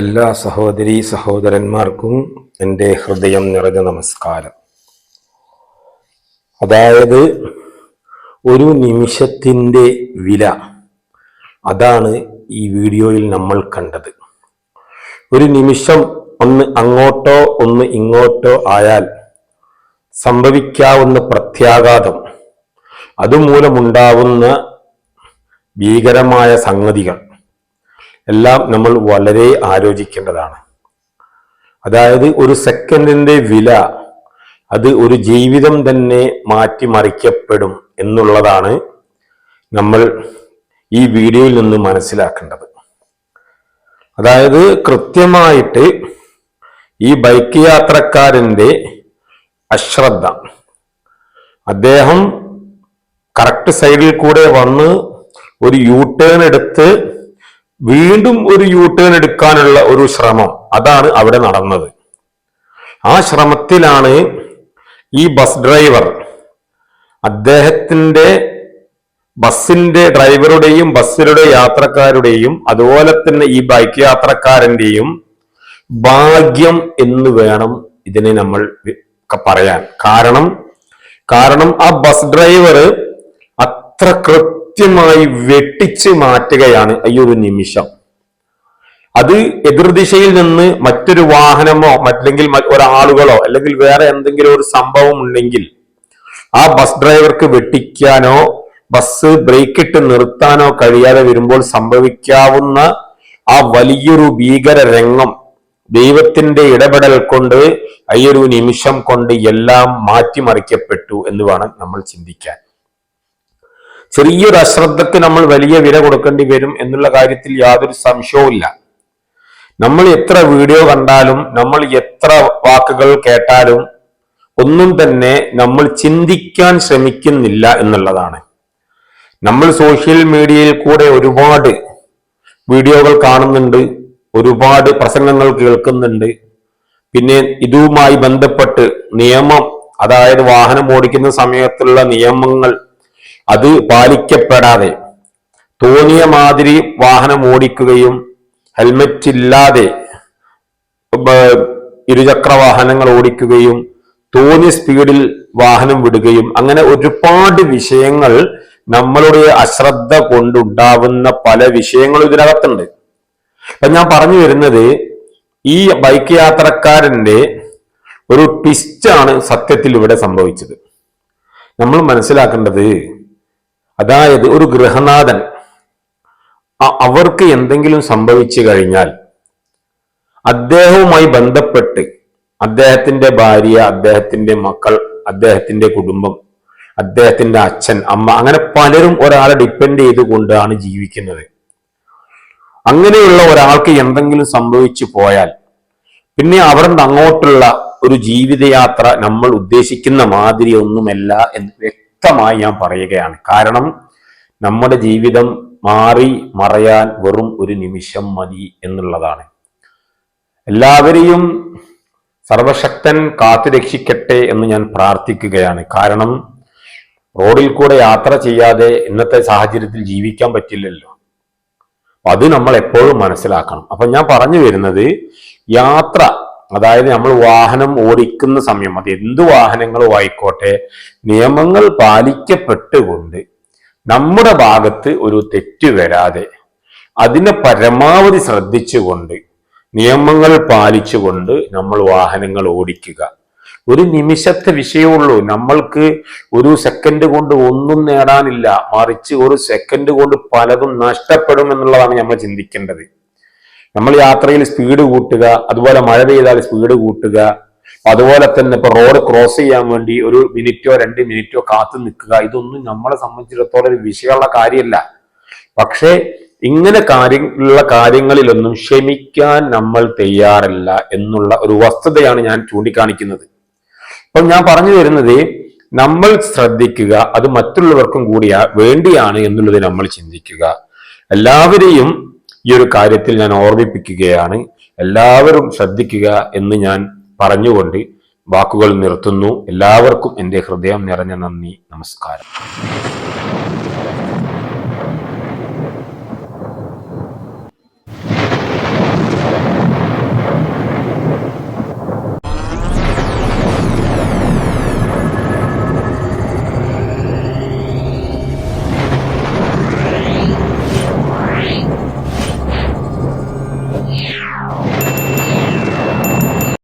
എല്ലാ സഹോദരി സഹോദരന്മാർക്കും എന്റെ ഹൃദയം നിറഞ്ഞ നമസ്കാരം. അതായത് ഒരു നിമിഷത്തിന്റെ വില അതാണ് ഈ വീഡിയോയിൽ നമ്മൾ കണ്ടത്. ഒരു നിമിഷം ഒന്ന് അങ്ങോട്ടോ ഒന്ന് ഇങ്ങോട്ടോ ആയാൽ സംഭവിക്കാവുന്ന പ്രത്യാഘാതം അതുമൂലമുണ്ടാവുന്ന ഭീകരമായ സംഗതികൾ എല്ലാം നമ്മൾ വളരെ ആലോചിക്കേണ്ടതാണ്. അതായത് ഒരു സെക്കൻഡിന്റെ വില അത് ഒരു ജീവിതം തന്നെ മാറ്റിമറിക്കപ്പെടും എന്നുള്ളതാണ് നമ്മൾ ഈ വീഡിയോയിൽ നിന്ന് മനസ്സിലാക്കേണ്ടത്. അതായത് കൃത്യമായിട്ട് ഈ ബൈക്ക് യാത്രക്കാരന്റെ അശ്രദ്ധ. അദ്ദേഹം കറക്റ്റ് സൈഡിൽ കൂടെ വന്ന് ഒരു യൂ ടേൺ എടുത്ത് വീണ്ടും ഒരു യൂ ടേൺ എടുക്കാനുള്ള ഒരു ശ്രമം. അതാണ് അവിടെ നടന്നത്. ആ ശ്രമത്തിലാണ് ഈ ബസ് ഡ്രൈവർ അദ്ദേഹത്തിന്റെ ബസ്സിന്റെ ഡ്രൈവറുടെയും ബസ്സിലുള്ള യാത്രക്കാരുടെയും അതുപോലെ തന്നെ ഈ ബൈക്ക് യാത്രക്കാരന്റെയും ഭാഗ്യം എന്ന് വേണം ഇതിനെ നമ്മൾ പറയാൻ. കാരണം കാരണം ആ ബസ് ഡ്രൈവർ അത്ര കൃത്യമായി വെട്ടിച്ച് മാറ്റുകയാണ് ഈ ഒരു നിമിഷം. അത് എതിർദിശയിൽ നിന്ന് മറ്റൊരു വാഹനമോ അല്ലെങ്കിൽ ഒരാളുകളോ അല്ലെങ്കിൽ വേറെ എന്തെങ്കിലും ഒരു സംഭവം ഉണ്ടെങ്കിൽ ആ ബസ് ഡ്രൈവർക്ക് വെട്ടിക്കാനോ ബസ് ബ്രേക്ക് ഇട്ട് നിർത്താനോ കഴിയാതെ വരുമ്പോൾ സംഭവിക്കാവുന്ന ആ വലിയൊരു ഭീകര രംഗം ദൈവത്തിന്റെ ഇടപെടൽ കൊണ്ട് ഈ ഒരു നിമിഷം കൊണ്ട് എല്ലാം മാറ്റിമറിക്കപ്പെട്ടു എന്ന് വേണം നമ്മൾ ചിന്തിക്കാൻ. ചെറിയൊരു അശ്രദ്ധക്ക് നമ്മൾ വലിയ വില കൊടുക്കേണ്ടി വരും എന്നുള്ള കാര്യത്തിൽ യാതൊരു സംശയവുമില്ല നമ്മൾ എത്ര വീഡിയോ കണ്ടാലും നമ്മൾ എത്ര വാക്കുകൾ കേട്ടാലും ഒന്നും തന്നെ നമ്മൾ ചിന്തിക്കാൻ ശ്രമിക്കുന്നില്ല എന്നുള്ളതാണ്. നമ്മൾ സോഷ്യൽ മീഡിയയിൽ കൂടെ ഒരുപാട് വീഡിയോകൾ കാണുന്നുണ്ട് ഒരുപാട് പ്രസംഗങ്ങൾ കേൾക്കുന്നുണ്ട്. പിന്നെ ഇതുമായി ബന്ധപ്പെട്ട് നിയമം അതായത് വാഹനം ഓടിക്കുന്ന സമയത്തുള്ള നിയമങ്ങൾ അത് പാലിക്കപ്പെടാതെ തോന്നിയ മാതിരി വാഹനം ഓടിക്കുകയും ഹെൽമെറ്റ് ഇല്ലാതെ ഇരുചക്ര വാഹനങ്ങൾ ഓടിക്കുകയും തോന്നിയ സ്പീഡിൽ വാഹനം വിടുകയും അങ്ങനെ ഒരുപാട് വിഷയങ്ങൾ നമ്മളുടെ അശ്രദ്ധ കൊണ്ടുണ്ടാവുന്ന പല വിഷയങ്ങളും ഇതിനകത്തുണ്ട്. അപ്പൊ ഞാൻ പറഞ്ഞു വരുന്നത് ഈ ബൈക്ക് യാത്രക്കാരന്റെ ഒരു ട്വിസ്റ്റാണ് സത്യത്തിൽ ഇവിടെ സംഭവിച്ചത്. നമ്മൾ മനസ്സിലാക്കേണ്ടത് അതായത് ഒരു ഗൃഹനാഥൻ അവർക്ക് എന്തെങ്കിലും സംഭവിച്ചു കഴിഞ്ഞാൽ അദ്ദേഹവുമായി ബന്ധപ്പെട്ട് അദ്ദേഹത്തിന്റെ ഭാര്യ അദ്ദേഹത്തിന്റെ മക്കൾ അദ്ദേഹത്തിന്റെ കുടുംബം അദ്ദേഹത്തിന്റെ അച്ഛൻ അമ്മ അങ്ങനെ പലരും ഒരാളെ ഡിപ്പെൻഡ് ചെയ്തുകൊണ്ടാണ് ജീവിക്കുന്നത്. അങ്ങനെയുള്ള ഒരാൾക്ക് എന്തെങ്കിലും സംഭവിച്ചു പോയാൽ പിന്നെ അവിടെ നിന്ന് അങ്ങോട്ടുള്ള ഒരു ജീവിതയാത്ര നമ്മൾ ഉദ്ദേശിക്കുന്ന മാതിരി ഒന്നുമല്ല എന്ന് വ്യക്തമായി ഞാൻ പറയുകയാണ്. കാരണം നമ്മുടെ ജീവിതം മാറി മറയാൻ വെറും ഒരു നിമിഷം മതി എന്നുള്ളതാണ്. എല്ലാവരെയും സർവശക്തൻ കാത്തു രക്ഷിക്കട്ടെ എന്ന് ഞാൻ പ്രാർത്ഥിക്കുകയാണ്. കാരണം റോഡിൽ കൂടെ യാത്ര ചെയ്യാതെ ഇന്നത്തെ സാഹചര്യത്തിൽ ജീവിക്കാൻ പറ്റില്ലല്ലോ. അത് നമ്മൾ എപ്പോഴും മനസ്സിലാക്കണം. അപ്പൊ ഞാൻ പറഞ്ഞു വരുന്നത് യാത്ര അതായത് നമ്മൾ വാഹനം ഓടിക്കുന്ന സമയം അത് എന്ത് വാഹനങ്ങളും ആയിക്കോട്ടെ നിയമങ്ങൾ പാലിക്കപ്പെട്ടുകൊണ്ട് നമ്മുടെ ഭാഗത്ത് ഒരു തെറ്റ് വരാതെ അതിനെ പരമാവധി ശ്രദ്ധിച്ചുകൊണ്ട് നിയമങ്ങൾ പാലിച്ചുകൊണ്ട് നമ്മൾ വാഹനങ്ങൾ ഓടിക്കുക. ഒരു നിമിഷത്തെ വിഷയമുള്ളൂ. നമ്മൾക്ക് ഒരു സെക്കൻഡ് കൊണ്ട് ഒന്നും നേടാനില്ല. മറിച്ച് ഒരു സെക്കൻഡ് കൊണ്ട് പലതും നഷ്ടപ്പെടും എന്നുള്ളതാണ് നമ്മൾ ചിന്തിക്കേണ്ടത്. നമ്മൾ യാത്രയിൽ സ്പീഡ് കൂട്ടുക അതുപോലെ മഴ പെയ്താൽ സ്പീഡ് കൂട്ടുക അതുപോലെ തന്നെ ഇപ്പൊ റോഡ് ക്രോസ് ചെയ്യാൻ വേണ്ടി ഒരു മിനിറ്റോ രണ്ട് മിനിറ്റോ കാത്തു നിൽക്കുക ഇതൊന്നും നമ്മളെ സംബന്ധിച്ചിടത്തോളം ഒരു വിഷയമുള്ള കാര്യമല്ല. പക്ഷേ ഇങ്ങനെ കാര്യങ്ങളുള്ള കാര്യങ്ങളിലൊന്നും ക്ഷമിക്കാൻ നമ്മൾ തയ്യാറല്ല എന്നുള്ള ഒരു വസ്തുതയാണ് ഞാൻ ചൂണ്ടിക്കാണിക്കുന്നത്. അപ്പൊ ഞാൻ പറഞ്ഞു വരുന്നത് നമ്മൾ ശ്രദ്ധിക്കുക അത് മറ്റുള്ളവർക്കും കൂടിയാ വേണ്ടിയാണ് എന്നുള്ളത് നമ്മൾ ചിന്തിക്കുക. എല്ലാവരെയും ഈ ഒരു കാര്യത്തിൽ ഞാൻ ഓർമ്മിപ്പിക്കുകയാണ്. എല്ലാവരും ശ്രദ്ധിക്കുക എന്ന് ഞാൻ പറഞ്ഞുകൊണ്ട് വാക്കുകൾ നിർത്തുന്നു. എല്ലാവർക്കും എന്റെ ഹൃദയം നിറഞ്ഞ നന്ദി. നമസ്കാരം.